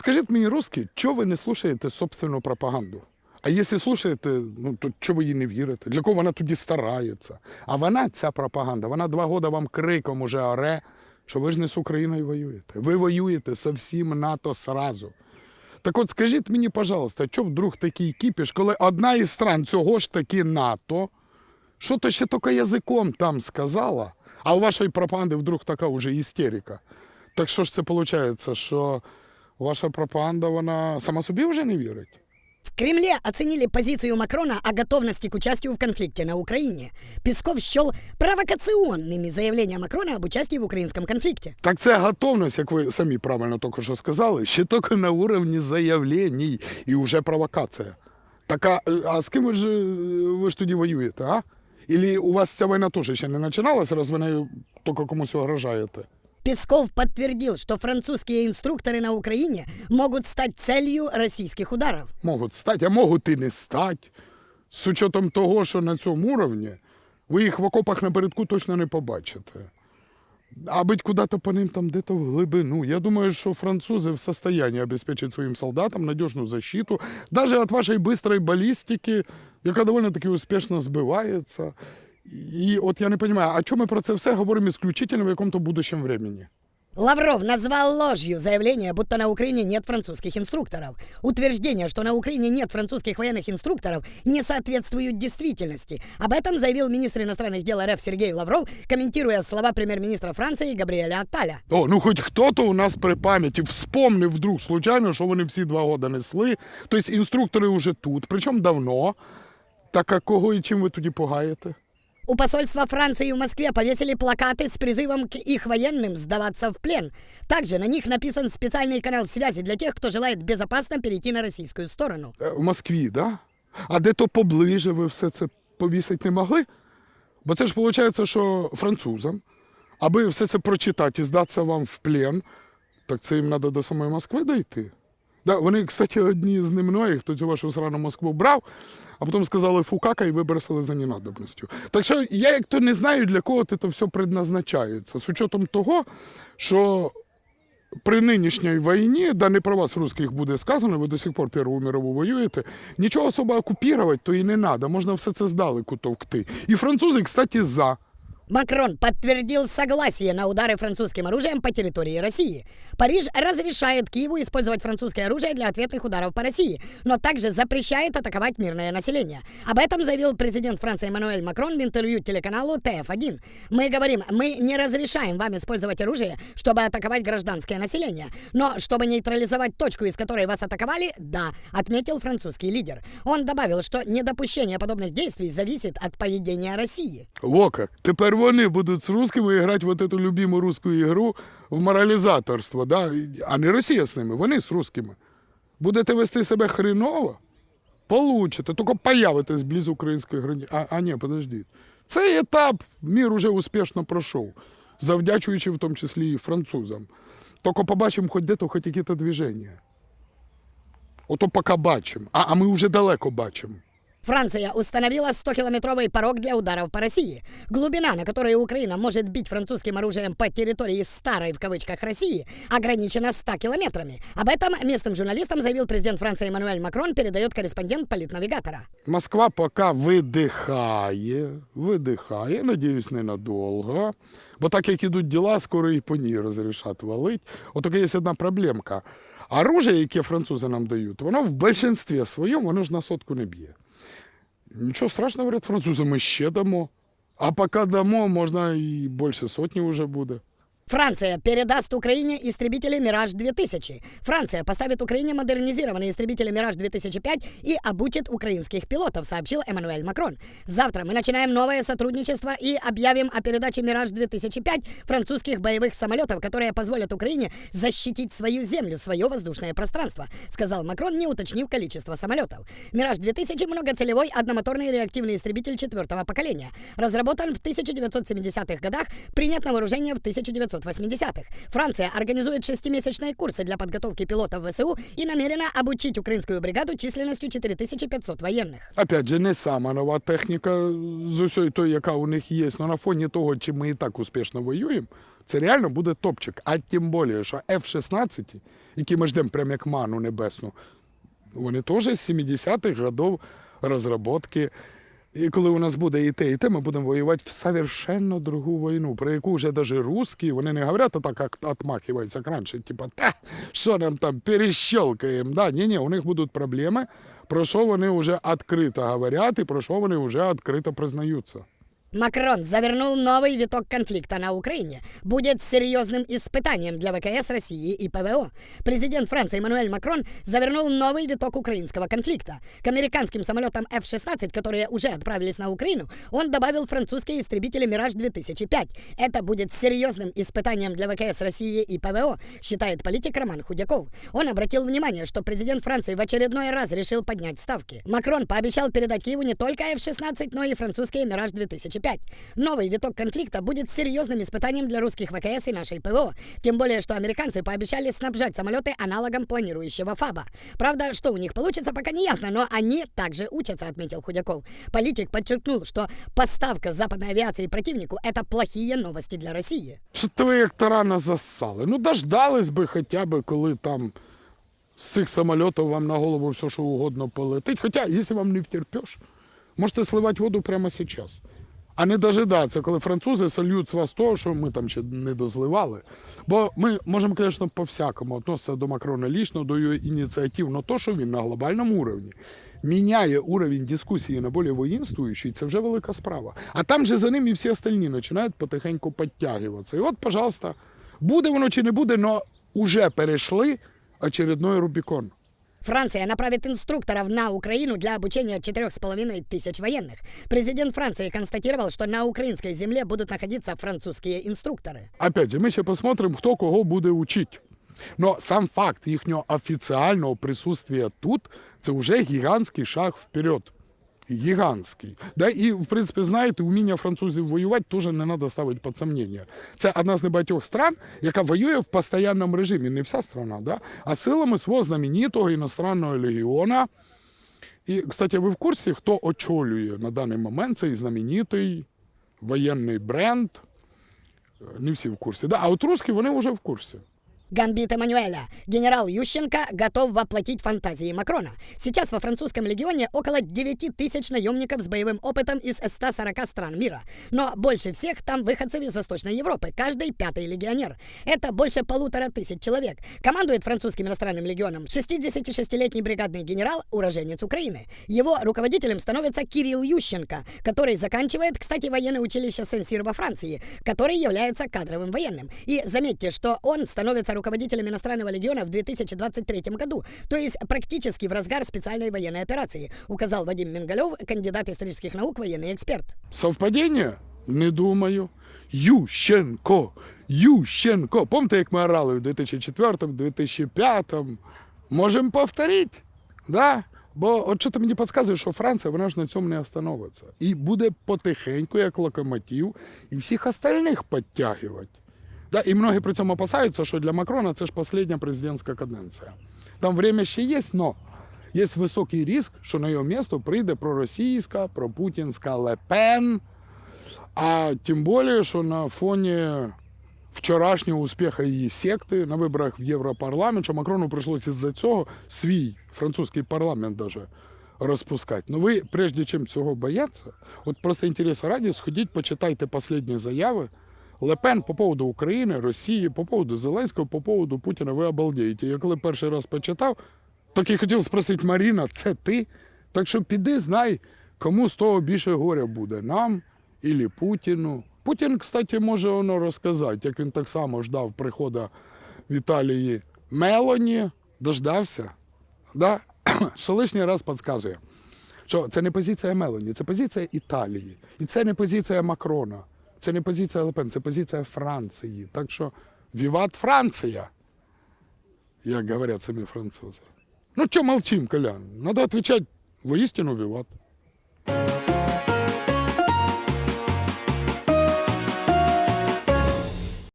скажіть мені, русські, чого ви не слухаєте собственну пропаганду? А якщо слухаєте, ну то чого ви їй не вірите? Для кого вона тоді старається? А вона, ця пропаганда, вона два роки вам криком уже оре, що ви ж не з Україною воюєте. Ви воюєте со всім НАТО сразу. Так от скажіть мені, пожалуйста, що вдруг такий кіпіш, коли одна із стран цього ж таки НАТО, що то ще тільки язиком там сказала, а у вашої пропаганди вдруг така вже істерика. Так що ж це виходить, що ваша пропаганда, вона сама собі вже не вірить? В Кремле оценили позицию Макрона о готовности к участию в конфликте на Украине. Песков счел провокационными заявления Макрона об участии в украинском конфликте. Так це готовність, як ви самі правильно тільки що сказали, ще тільки на уровні заявлень і вже провокація. Так а, а з ким ви ж, ви ж тоді воюєте, а? Ілі у вас ця війна теж ще не починалася, раз ви нею тільки комусь угрожаєте? Песков подтвердил, что французские инструкторы на Украине могут стать целью российских ударов. Можуть стати, а можуть і не стати. З учетом того, що на цьому уровні ви їх в окопах напередку точно не побачите. А быть куда-то по ним там где-то в глибину. Я думаю, что французы в состоянии обеспечить своим солдатам надежную защиту, даже от вашей быстрой баллистики, яка довольно-таки успешно збивається. І от я не розумію, а чому ми про це все говоримо исключительно в якому-то будущем времени? Лавров назвал ложью заявление, будто на Украине нет французских инструкторов. Утверждение, что на Украине нет французских военных инструкторов, не соответствует действительности. Об этом заявил министр иностранных дел РФ Сергей Лавров, комментируя слова премьер-министра Франции Габриэля Атталя. О, ну хоч хто-то у нас при пам'яті вспомнив вдруг случайно, що вони всі два роки несли. Тобто інструктори вже тут, причому давно. Так а кого і чим ви тоді погаєте? У посольства Франции в Москве повесили плакаты с призывом к их военным сдаваться в плен. Также на них написан специальный канал связи для тех, кто желает безопасно перейти на российскую сторону. Е, В Москві, да? А де то поближе ви все це повісити не могли? Бо це ж виходить, що французам, аби все це прочитати і здатися вам в плен, так це їм треба до самої Москви дойти. Да, вони, кстати, одні з немногих, хто цю вашу срану Москву брав, а потім сказали фукака і вибросили за ненадобністю. Так що я як то не знаю, для кого це все предназначається, з учетом того, що при нинішній війні, да не про вас, русських, буде сказано, ви до сих пор Перву мирову воюєте, нічого особо окупувати то і не треба, можна все це здалеку товкти. І французи, кстати, за. Макрон подтвердил согласие на удары французским оружием по территории России. Париж разрешает Киеву использовать французское оружие для ответных ударов по России, но также запрещает атаковать мирное население. Об этом заявил президент Франции Эммануэль Макрон в интервью телеканалу ТФ1. Мы говорим, мы не разрешаем вам использовать оружие, чтобы атаковать гражданское население, но чтобы нейтрализовать точку, из которой вас атаковали, да, отметил французский лидер. Он добавил, что недопущение подобных действий зависит от поведения России. Во как. Вони будуть з русскими грати в эту любиму русську ігру в моралізаторство, да? а не Росія з ними, вони з русскими. Будете вести себе хреново, получите, тільки появитесь близ української границі. А, а ні, подождіть. Цей етап мір уже успішно пройшов, завдячуючи в тому числі і французам. Тільки побачимо хоч де-то, хоч які-то движення. Ото поки бачимо, а, а ми вже далеко бачимо. Франция установила 100-километровый порог для ударов по России. Глубина, на которой Украина может бить французским оружием по территории «старой» в кавычках России, ограничена 100 километрами. Об этом местным журналистам заявил президент Франции Эммануэль Макрон, передает корреспондент политнавигатора. Москва поки видихає, видихає, надіюсь, ненадовго. Бо так як ідуть діла, скоро і по ній розрішать валить. Отака є одна проблемка. Оружие, яке французи нам дають, воно в більшинстві своєму, воно ж на сотку не б'є. Нічого страшного, говорять французи, ми ще дамо. А поки дамо, можна і більше сотні вже буде. Франция передаст Украине истребители «Мираж-2000». Франция поставит Украине модернизированные истребители «Мираж-2005» и обучит украинских пилотов, сообщил Эммануэль Макрон. Завтра мы начинаем новое сотрудничество и объявим о передаче «Мираж-2005» французских боевых самолетов, которые позволят Украине защитить свою землю, свое воздушное пространство, сказал Макрон, не уточнив количество самолетов. «Мираж-2000» — многоцелевой одномоторный реактивный истребитель четвертого поколения. Разработан в 1970-х годах, принят на вооружение в 1980-х. Франция организует шестимесячные курсы для подготовки пилотов ВСУ и намерена обучить украинскую бригаду численностью 4500 военных. Опять же, не сама нова техніка з усієї той, яка у них є, але на фоні того, чи ми і так успішно воюємо, Це реально буде топчик. А тим більше, що F-16, які ми ждемо прямо як ману небесну, вони теж з 70-х годів розробки. І коли у нас буде і те, і те, ми будемо воювати в совершенно другу війну, про яку вже навіть русські, вони не говорять так, як отмахиваються, як типа, та, що нам там, перещелкаємо. Да, ні, ні, у них будуть проблеми, про що вони вже відкрито говорять і про що вони вже відкрито признаються. Макрон завернул новый виток конфликта на Украине. Будет серьезным испытанием для ВКС России и ПВО. Президент Франции Эммануэль Макрон завернул новый виток украинского конфликта. К американским самолетам F-16, которые уже отправились на Украину, он добавил французские истребители «Мираж-2005». Это будет серьезным испытанием для ВКС России и ПВО, считает политик Роман Худяков. Он обратил внимание, что президент Франции в очередной раз решил поднять ставки. Макрон пообещал передать Киеву не только F-16, но и французские «Мираж-2005». Новый виток конфликта будет серьезным испытанием для русских ВКС и нашей ПВО. Тем более, что американцы пообещали снабжать самолеты аналогом планирующего ФАБа. Правда, что у них получится, пока не ясно, но они также учатся, отметил Худяков. Политик подчеркнул, что поставка западной авиации противнику – это плохие новости для России. Що то ви як тарана засали? Ну, дождались би хоча б, коли там з цих самольотів вам на голову все, що угодно полетить. Хоча, якщо вам не втерпеш, можете сливати воду прямо зараз. А не дожидатися, коли французи сольють з вас того, що ми там ще не дозливали. Бо ми можемо, звісно, по-всякому відноситися до Макрона лічно, до його ініціатив, але то, що він на глобальному уровні міняє уровень дискусії на більш воїнствуючий, це вже велика справа. А там же за ним і всі остальні починають потихеньку підтягуватися. І от, пожалуйста, буде воно чи не буде, але вже перейшли очередной Рубікон. Франция направит инструкторов на Украину для обучения 4,5 тысяч военных. Президент Франции констатировал, что на украинской земле будут находиться французские инструкторы. Опять же, ми ще посмотрим, хто кого буде учити. Но сам факт їхнього офіціального присутствия тут це вже гігантський шаг вперед. Гігантський. Да, і, в принципі, знаєте, уміння французів воювати теж не треба ставити під сомнення. Це одна з небагатьох стран, яка воює в постійному режимі. Не вся страна, да? а силами свого знаменитого іностранного легіона. І, кстати, ви в курсі, хто очолює на даний момент цей знаменитий воєнний бренд? Не всі в курсі. Да, а от русські вони вже в курсі. Гамбит Эммануэля. Генерал Ющенко готов воплотить фантазии Макрона. Сейчас во французском легионе около 9 тысяч наемников с боевым опытом из 140 стран мира. Но больше всех там выходцев из Восточной Европы, каждый пятый легионер. Это больше полутора тысяч человек. Командует французским иностранным легионом 66-летний бригадный генерал, уроженец Украины. Его руководителем становится Кирилл Ющенко, который заканчивает, кстати, военное училище Сен-Сир во Франции, который является кадровым военным. И заметьте, что он становится руководителем иностранного легиона в 2023 году, то есть практически в разгар специальной военной операции, указал Вадим Мингалев, кандидат исторических наук, военный эксперт. Совпадіння? Не думаю. Ющенко. Ющенко. Помните, як ми орали в 2004-2005? Можемо повторити. Да? Бо от що ти мені підказує, що Франція вона ж на цьому не остановиться. І буде потихеньку, як локомотив, і всіх остальних підтягувати. Да, і многі при цьому опасаються, що для Макрона це ж остання президентська каденція. Там время ще є, но є високий ризик, що на його місто прийде проросійська, пропутінська Лепен. А тим більше, що на фоні вчорашнього успіху її секти на виборах в Європарламент, що Макрону прийшлося з-за цього свій французький парламент даже розпускати. Ну ви, прежде чим цього бояться, от просто інтересу раді, сходіть, почитайте останні заяви Лепен по поводу України, Росії, по поводу Зеленського, по поводу Путіна, ви обалдієте. Я коли перший раз почитав, так і хотів спросити Маріна, це ти? Так що піди, знай, кому з того більше горя буде, нам ілі Путіну. Путін, кстати, може воно розказати, як він так само ждав приходу в Італії Мелоні, дождався. Да? Що лишній раз підказує, що це не позиція Мелоні, це позиція Італії. І це не позиція Макрона, це не позиція Лепен, це позиція Франції. Так що віват Франція, як говорять самі французи. Ну, що мовчим, Колян? Надо відповідати, воістину віват.